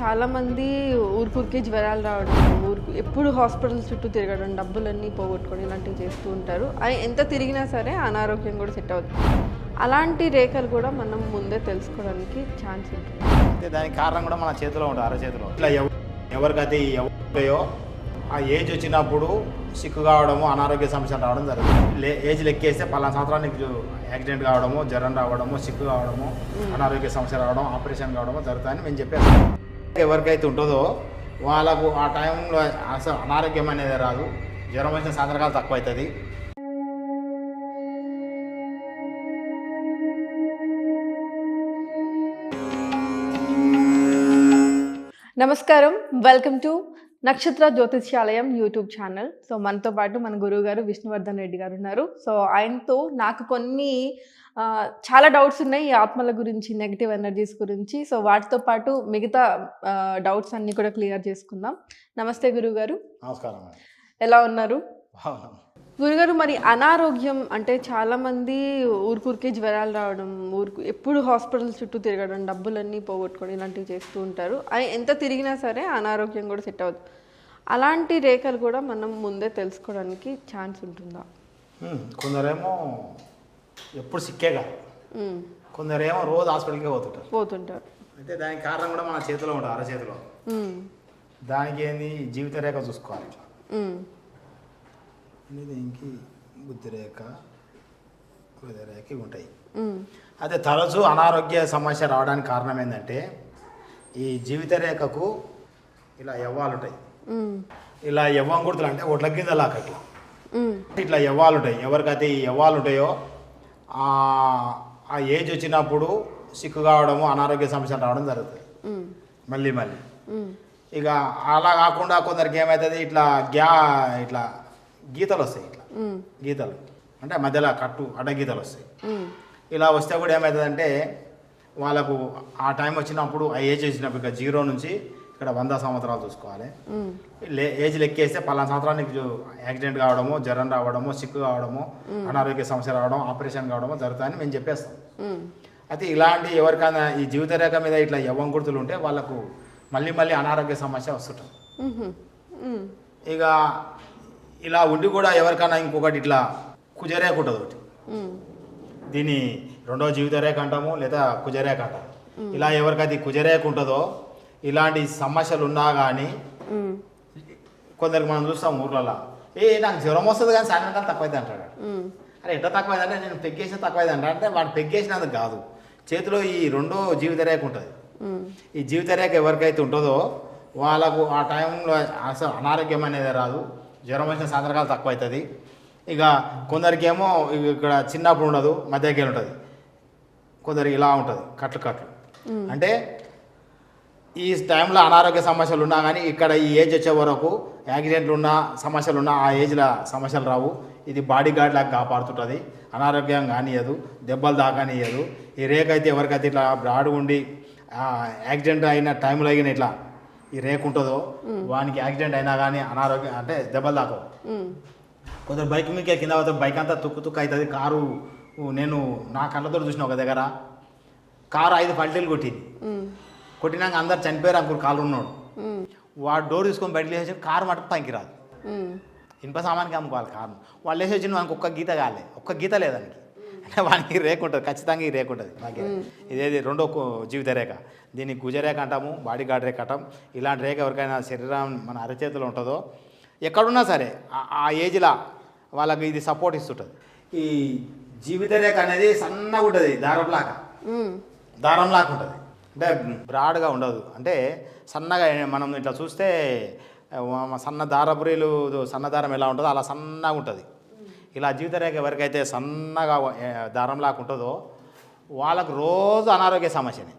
చాలామంది ఊరికూరికి జ్వరాలు రావడం ఊరికి ఎప్పుడు హాస్పిటల్ చుట్టూ తిరగడం డబ్బులన్నీ పోగొట్టుకొని ఇలాంటివి చేస్తూ ఉంటారు. అవి ఎంత తిరిగినా సరే అనారోగ్యం కూడా సెట్ అవుతుంది అలాంటి రేఖలు కూడా మనం ముందే తెలుసుకోవడానికి ఛాన్స్ ఉంటుంది. దానికి కారణం కూడా మన చేతిలో ఉంటుంది అరచేతిలో ఇట్లా ఎవ ఎవరికైతే ఎవరో ఆ ఏజ్ వచ్చినప్పుడు సిక్కు కావడము అనారోగ్య సమస్యలు రావడం జరుగుతుంది. ఏజ్ లెక్కేస్తే పలానా సంవత్సరానికి యాక్సిడెంట్ కావడము జ్వరం రావడము సిక్కు కావడము అనారోగ్య సమస్య రావడం ఆపరేషన్ కావడము జరుగుతాయని మేము చెప్పేస్తాం. ఎవరికైతే ఉంటుందో వాళ్ళకు ఆ టైంలో అసలు అనారోగ్యం అనేది రాదు. జ్వరం వచ్చిన సందర్భాలు తక్కువ అవుతుంది నమస్కారం. వెల్కమ్ టు నక్షత్ర జ్యోతిష్యాలయం యూట్యూబ్ ఛానల్. సో మనతో పాటు మన గురువు గారు విష్ణువర్ధన్ రెడ్డి గారు ఉన్నారు. సో ఆయనతో నాకు కొన్ని చాలా డౌట్స్ ఉన్నాయి ఈ ఆత్మల గురించి నెగిటివ్ ఎనర్జీస్ గురించి. సో వాటితో పాటు మిగతా డౌట్స్ అన్నీ కూడా క్లియర్ చేసుకుందాం. నమస్తే గురువు గారు నమస్కారం. ఎలా ఉన్నారు. గురుగారు మరి అనారోగ్యం అంటే చాలా మంది ఊరికూరికి జ్వరాలు రావడం ఊరికి ఎప్పుడు హాస్పిటల్ చుట్టూ తిరగడం డబ్బులన్నీ పోగొట్టుకొని ఇలాంటివి చేస్తూ ఉంటారు. ఎంత తిరిగినా సరే అనారోగ్యం కూడా సెట్ అవుతుంది అలాంటి రేఖలు కూడా మనం ముందే తెలుసుకోవడానికి ఛాన్స్ ఉంటుందా? కొందరేమో ఎప్పుడు సిక్కేగా. కొందరేమో రోజు హాస్పిటల్కే పోతుంటారు. పోతుంటారు. అయితే దానికి కారణం కూడా మన చేతిలో ఉంటుంది అరచేతిలో ఉమ్, దానికి ఏంది? జీవిత రేఖ చూసుకోవాలి. దీనికి బుద్ధి రేఖ హృదయ రేఖ ఇవి ఉంటాయి. అదే తరచూ అనారోగ్య సమస్య రావడానికి కారణం ఏంటంటే ఈ జీవిత రేఖకు ఇలా ఉంటాయి. ఇలా ఎవ్వం గుర్తులు అంటే ఒడ్ల గింజలాక ఇట్లా ఇట్లా ఉంటాయి. ఎవరికైతే ఈ ఉంటాయో ఆ ఏజ్ వచ్చినప్పుడు సిక్కు కావడము అనారోగ్య సమస్యలు రావడం జరుగుతుంది. మళ్ళీ మళ్ళీ. ఇక అలా కాకుండా కొందరికి ఏమవుతుంది ఇట్లా గ్యా ఇట్లా గీతలు వస్తాయి ఇట్లా. గీతలు. అంటే మధ్యలో కట్టు అడ్డ గీతలు వస్తాయి. ఇలా వస్తే కూడా ఏమవుతుందంటే వాళ్ళకు ఆ టైం వచ్చినప్పుడు ఆ ఏజ్ వచ్చినప్పుడు ఇక జీరో నుంచి ఇక్కడ వంద సంవత్సరాలు చూసుకోవాలి. ఏజ్ లెక్కేస్తే పలానా సంవత్సరానికి యాక్సిడెంట్ కావడము జ్వరం రావడము సిక్కు కావడము అనారోగ్య సమస్య రావడం ఆపరేషన్ కావడము జరుగుతాయని మేము చెప్పేస్తాం. అయితే ఇలాంటి ఎవరికైనా ఈ జీవిత రేఖ మీద ఇట్లా యవ్వం గుర్తులు ఉంటే వాళ్ళకు మళ్ళీ మళ్ళీ అనారోగ్య సమస్య వస్తుంటుంది. ఇక ఇలా ఉండి కూడా ఎవరికైనా ఇంకొకటి ఇట్లా కుజరేఖ ఉంటుంది ఒకటి. దీన్ని రెండో జీవిత రేఖ అంటాము లేదా కుజరేఖ అంటాము. ఇలా ఎవరికైతే కుజరేఖ ఉంటుందో ఇలాంటి సమస్యలు ఉన్నా కానీ కొందరికి మనం చూస్తాం ఊర్లలో ఏ నాకు జ్వరం వస్తుంది కానీ సాయంత్రం తక్కువైంది అంటాడు అరే ఎట్లా తక్కువైంది అంటే నేను పెగ్గేసిన తక్కువైంది అంట అంటే వాడు పెగ్గేసినందుకు కాదు చేతిలో ఈ రెండో జీవిత రేఖ ఉంటుంది ఈ జీవిత రేఖ ఎవరికైతే ఉంటుందో వాళ్ళకు ఆ టైంలో అసలు అనారోగ్యం అనేది రాదు. జ్వరం వచ్చిన సందర్భాలు తక్కువ అవుతుంది ఇక కొందరికేమో ఇక ఇక్కడ చిన్నప్పుడు ఉండదు మధ్యకి ఉంటుంది. కొందరికి ఇలా ఉంటుంది కట్లు కట్లు. అంటే ఈ టైంలో అనారోగ్య సమస్యలు ఉన్నా కానీ ఇక్కడ ఈ ఏజ్ వచ్చే వరకు యాక్సిడెంట్లు ఉన్నా సమస్యలు ఉన్నా ఆ ఏజ్లో సమస్యలు రావు. ఇది బాడీ గార్డ్ లాగా కాపాడుతుంటుంది. అనారోగ్యం కానియదు దెబ్బలు దాకానియదు ఈ రేఖ అయితే ఎవరికైతే ఇట్లా బ్రాడ్ ఉండి యాక్సిడెంట్ అయిన టైంలో అయిన ఇట్లా ఈ రేక్ ఉంటుందో వానికి యాక్సిడెంట్ అయినా కానీ అనారోగ్యం అంటే దెబ్బలు దాకవు ఉమ్, కొందరు బైక్ మీకే కింద పోతే బైక్ అంతా తుక్కు తుక్కు అవుతుంది. కారు నేను నా కళ్ళతో చూసిన ఒక దగ్గర కారు ఐదు పల్టీలు కొట్టింది. కొట్టినాక అందరు చనిపోయారు అంకుల్ కాలు ఉన్నాడు వాడు డోర్ తీసుకొని బయటకు వేసి కారు మటుకు పైకి రాదు. ఇనుప సామానికి అమ్ముకోవాలి కారు వాళ్ళు వేసి వచ్చిన వానికి ఒక్క గీత కాలే. ఒక్క గీత లేదానికి అంటే వానికి రేకుంటుంది ఖచ్చితంగా ఈ రేకుంటుంది ఇదేది రెండో జీవిత రేఖ. దీన్ని గుజరేఖ అంటాము బాడీ గార్డ్ రేఖ అంటాం. ఇలాంటి రేఖ ఎవరికైనా శరీరం మన అరచేతిలో ఉంటుందో ఎక్కడున్నా సరే ఆ- ఏజ్లో వాళ్ళకి ఇది సపోర్ట్ ఇస్తుంటుంది. ఈ జీవిత రేఖ అనేది సన్నగా ఉంటుంది దారంలాగా. దారంలాగా ఉంటుంది. అంటే బ్రాడ్గా ఉండదు. అంటే సన్నగా మనం ఇట్లా చూస్తే సన్న దారపురీలు సన్న దారం ఎలా ఉంటుందో అలా సన్నగా ఉంటుంది. ఇలా జీవితరేఖ ఎవరికైతే సన్నగా దారంలాగా ఉంటుందో వాళ్ళకు రోజు అనారోగ్య సమస్యనే.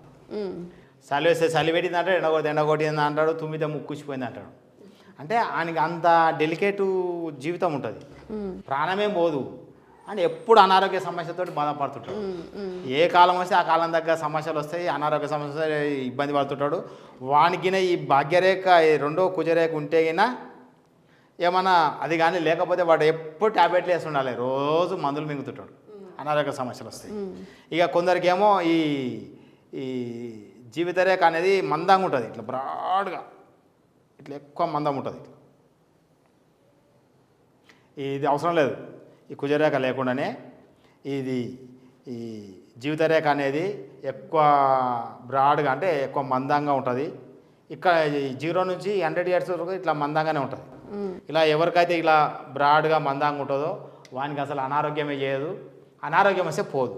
చలి వేస్తే చలి పెట్టింది అంటాడు ఎండగొడితే ఎండగొట్టింది అంటాడు తుమ్మితే ముక్కుచ్చిపోయింది అంటాడు. అంటే ఆయనకి అంత డెలికేటు జీవితం ఉంటుంది. ఉమ్, ప్రాణమేం పోదు. అని ఎప్పుడు అనారోగ్య సమస్యతో బాధపడుతుంటాడు. ఏ కాలం వస్తే ఆ కాలం దగ్గర సమస్యలు వస్తాయి అనారోగ్య సమస్య ఇబ్బంది పడుతుంటాడు. వానికిన ఈ భాగ్యరేఖ ఈ రెండో కుజరేఖ ఉంటే గిన ఏమన్నా అది కానీ లేకపోతే వాడు ఎప్పుడు ట్యాబ్లెట్లు వేసి ఉండాలి రోజు మందులు మింగుతుంటాడు. అనారోగ్య సమస్యలు వస్తాయి. ఇక కొందరికేమో ఈ ఈ జీవితరేఖ అనేది మందంగా ఉంటుంది. ఇట్లా బ్రాడ్గా. ఇట్లా ఎక్కువ మందం ఉంటుంది ఇది అవసరం లేదు. ఈ కుజరేఖ లేకుండానే ఇది ఈ జీవితరేఖ అనేది ఎక్కువ బ్రాడ్గా అంటే ఎక్కువ మందంగా ఉంటుంది. ఇక్కడ జీరో నుంచి హండ్రెడ్ ఇయర్స్ వరకు ఇట్లా మందంగానే ఉంటుంది. ఇలా ఎవరికైతే ఇలా బ్రాడ్గా మందంగా ఉంటుందో వానికి అసలు అనారోగ్యమే చేయదు. అనారోగ్యం వస్తే పోదు.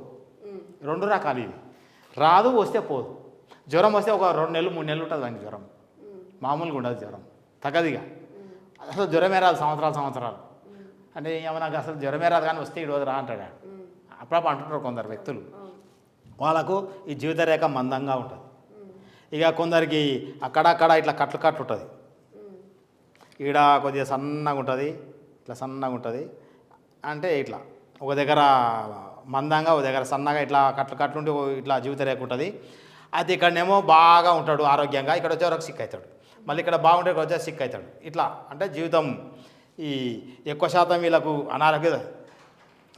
రెండు రకాలు ఇవి. రాదు వస్తే పోదు. జ్వరం వస్తే ఒక రెండు నెలలు మూడు నెలలు ఉంటుంది దానికి జ్వరం. మామూలుగా ఉండదు జ్వరం. తగ్గదిగా అసలు జ్వరమే రాదు సంవత్సరాలు సంవత్సరాలు. అంటే ఏమన్నా అసలు జ్వరమే రాదు కానీ వస్తే ఈరోజు రోజు రా అంటాడు అప్పుడప్పుడు అంటుంటారు కొందరు వ్యక్తులు. వాళ్ళకు ఈ జీవితరేఖ మందంగా ఉంటుంది. ఇక కొందరికి అక్కడక్కడ ఇట్లా కట్లు కట్లు ఉంటుంది. ఈడ కొద్దిగా సన్నగా ఉంటుంది ఇట్లా సన్నగా ఉంటుంది. అంటే ఇట్లా ఒక దగ్గర మందంగా ఒక దగ్గర సన్నగా ఇట్లా కట్లు కట్లు ఉండి ఓ ఇట్లా జీవిత రేఖ ఉంటుంది. అది ఇక్కడనేమో బాగా ఉంటాడు ఆరోగ్యంగా. ఇక్కడ వచ్చే వరకు సిక్ అవుతాడు. మళ్ళీ ఇక్కడ బాగుంటే ఇక్కడ వచ్చే సిక్ అవుతాడు. ఇట్లా అంటే జీవితం ఈ ఎక్కువ శాతం వీళ్ళకు అనారోగ్య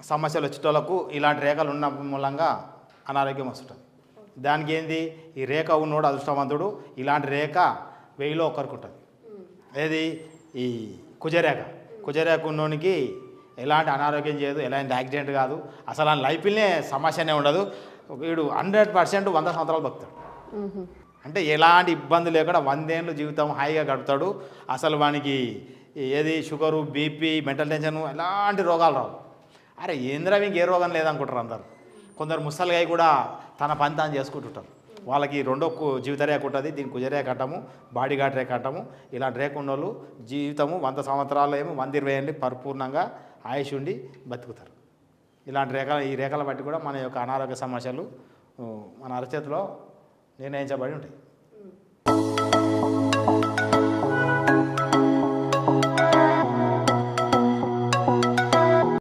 సమస్యలు వచ్చేటోళ్ళకు ఇలాంటి రేఖలు ఉన్న మూలంగా అనారోగ్యం వస్తుంటుంది. దానికి ఏంది ఈ రేఖ ఉన్నోడు అదృష్టవంతుడు. ఇలాంటి రేఖ వెయ్యిలో ఒక్కరికి ఉంటుంది. ఏది? ఈ కుజరేఖ. కుజరేఖ ఉన్నోనికి ఎలాంటి అనారోగ్యం చేయదు ఎలాంటి యాక్సిడెంట్ కాదు. అసలు ఆ లైఫ్నే సమస్యనే ఉండదు. వీడు హండ్రెడ్ పర్సెంట్ వంద సంవత్సరాలు బతుకుతాడు. అంటే ఎలాంటి ఇబ్బంది లేకుండా వందేళ్ళు జీవితం హాయిగా గడుపుతాడు. అసలు వానికి ఏది షుగరు బీపీ మెంటల్ టెన్షన్ ఎలాంటి రోగాలు రావు. అరే ఏంద్రా మీకు ఏ రోగం లేదనుకుంటారు అందరు. కొందరు ముసలిగా కూడా తన పని తాను చేసుకుంటుంటారు. వాళ్ళకి రెండో జీవిత రేఖ ఉంటుంది దీన్ని కుజరేఖ అంటాము బాడీ గార్డ్ రేఖ అంటాము. ఇలాంటి రేఖ ఉన్నోళ్ళు జీవితము వంద సంవత్సరాలు ఏమో వంద ఇరవై ఏళ్ళు పరిపూర్ణంగా ఆయుష్ ఉండి బతుకుతారు. ఇలాంటి రేఖ ఈ రేఖల బట్టి కూడా మన యొక్క అనారోగ్య సమస్యలు మన అరచేతిలో నిర్ణయించబడి ఉంటాయి.